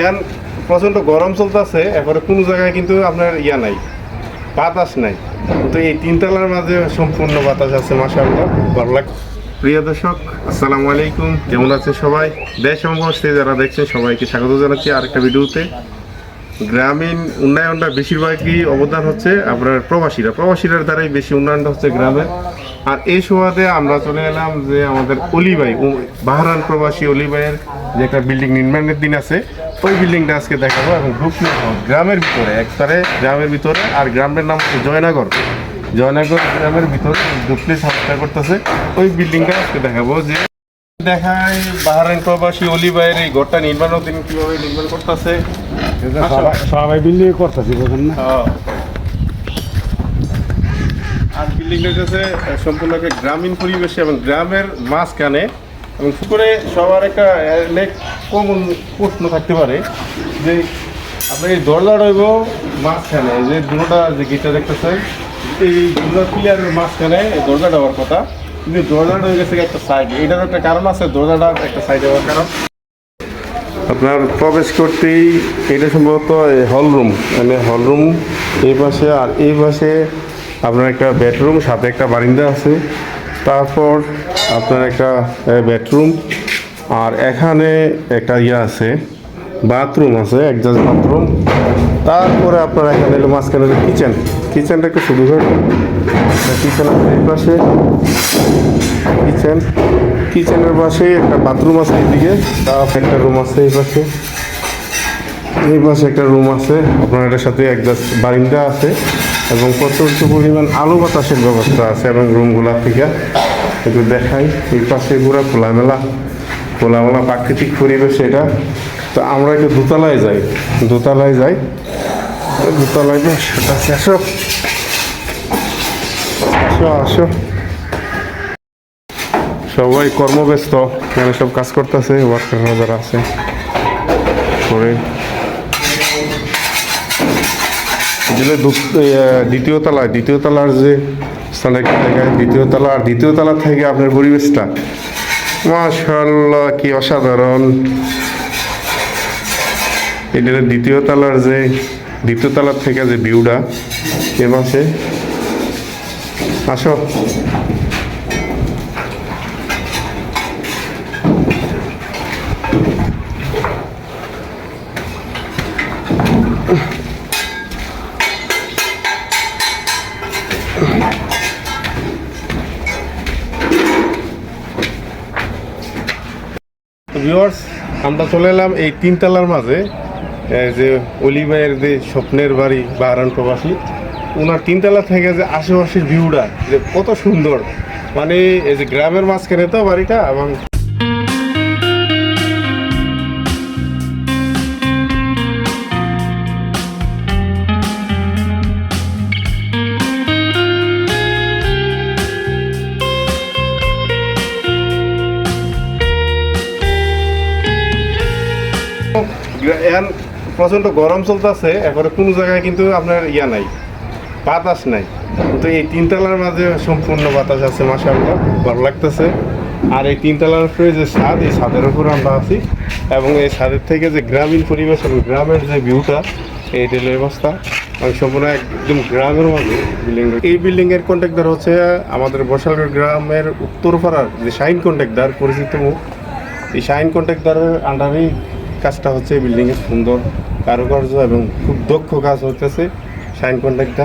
এখন প্রচণ্ড গরম চলতেছে এরপরে কোনো জায়গায় কিন্তু আপনার ইয়া নাই, বাতাস নাই। তো এই তিনতলার মাঝে সম্পূর্ণ বাতাস আছে মাসাল্লাহ ভালো লাগছে। প্রিয় দর্শক, আসসালামু আলাইকুম, কেমন আছে সবাই? দেশ এবং যারা দেখছেন, সবাইকে স্বাগত জানাচ্ছি আরেকটা ভিডিওতে। গ্রামীণ উন্নয়নটা বেশিরভাগই অবদান হচ্ছে আপনার প্রবাসীরা। প্রবাসীরা দ্বারাই বেশি উন্নয়নটা হচ্ছে গ্রামের আর এই সুবাদে আমরা চলে এলাম যে আমাদের অলিবাই বাহারান প্রবাসী অলিবাইয়ের যে একটা বিল্ডিং নির্মাণের দিন আছে, ওই বিল্ডিংটা আজকে দেখাবো এবং গ্রুপ গ্রামের ভিতরে, একবারে গ্রামের ভিতরে। আর গ্রামের নাম হচ্ছে জয়নগর। জয়নগর গ্রামের ভিতরে ডুপ্লিস হত্যা করতেছে। ওই বিল্ডিংটা আজকে দেখাবো যে দেখায় বাহারান প্রবাসী অলিবাইয়ের এই ঘরটা নির্মাণ দিন কীভাবে নির্মাণ করতেছে? সবাই মিলিয়ে করতেছি বুঝেন না? আর বিল্ডিংটা হচ্ছে সম্পূর্ণ একটা গ্রামীণ পরিবেশে এবং গ্রামের মাঝখানে এবং পুকুরে সবার একটা অনেক কমন প্রশ্ন থাকতে পারে যে আপনার এই দরজা রইব মাঝখানে যে দুটোটা যে গেটটা দেখতেছেন এই দুটো প্লেয়ারের মাঝখানে এই দরজাটা হওয়ার কথা। কিন্তু দরজাটা হয়ে গেছে একটা সাইড এটার একটা কারণ আছে দরজাটা একটা সাইডে হওয়ার কারণ। আপনার প্রবেশ করতেই এটা সম্ভবত হল রুম মানে হল রুম এই পাশে আর এই পাশে আপনার একটা বেডরুম সাথে একটা বারিন্দা আছে। তারপর আপনার একটা বেডরুম আর এখানে একটা ইয়ে আছে। বাথরুম আছে একজাস্ট বাথরুম। তারপরে আপনার এখানে হলো মাঝখানে কিচেন কিচেনটা একটু শুরু করে কিচেন আছে এই পাশে। কিচেন কিচেনের পাশে একটা বাথরুম আছে এইদিকে। তারপর একটা রুম আছে এই পাশে। এই পাশে একটা রুম আছে। আপনার এটার সাথে একটা বারিন্দা আছে। এবং প্রচুর পরিমাণ আলো বাতাসের ব্যবস্থা আছে এবং রুমগুলা থেকে। একটু দেখাই। এই পাশে পুরো খোলামেলা। খোলামেলা প্রাকৃতিক পরিবেশ এটা। তো আমরা একটু দোতলায় যাই। দোতলায় যাই। দোতলায় না সেটা আসো। আসো আসো। সবাই কর্মব্যস্ত, এখানে সব কাজ করতেছে ওয়ার্কাররা যারা আছে করে দ্বিতীয় তলায়, দ্বিতীয় তলার যে স্থানে দেখায় দ্বিতীয় তলা আর দ্বিতীয় তলা থেকে আপনার পরিবেশটা। মাশাল্লাহ কি অসাধারণ। এটা দ্বিতীয় তলার যে, দ্বিতীয় তলার থেকে যে ভিউটা, এ পাশে। আসো। আমরা চলে এলাম এই তিনতলার মাঝে। যে অলিভাইয়ের যে স্বপ্নের বাড়ি বাহারান প্রবাসী ওনার তিনতলা থেকে যে আশেপাশের ভিউটা, যে কত সুন্দর। মানে এই যে গ্রামের মাঝখানে তো বাড়িটা এবং এখন প্রচণ্ড গরম চলতেছে এরপরে কোনো জায়গায় কিন্তু আপনার ইয়া নাই, বাতাস নাই। তো এই তিনতলার মাঝে সম্পূর্ণ বাতাস আছে মাসাল্লাহ ভালো লাগতেছে। আর এই তিনতলার উপরে যে ছাদ, এই ছাদের উপর আমরা আছি। এবং এই ছাদের থেকে যে গ্রামীণ পরিবেশ এবং গ্রামের যে ভিউটা এই রেল ব্যবস্থা এবং সম্পূর্ণ একদম গ্রামের মাঝে বিল্ডিং এই বিল্ডিং এর কন্ট্রাক্টর হচ্ছে আমাদের বসালগড় গ্রামের উত্তরপাড়ার যে শাইন কন্ট্রাক্টর পরিচিত মুখ। এই শাইন কন্ট্রাক্টরের আন্ডারেই কাজটা হচ্ছে বিল্ডিংয়ের সুন্দর কারুকার্য এবং খুব দক্ষ কাজ হতেছে সাইন কন্ট্রাক্টর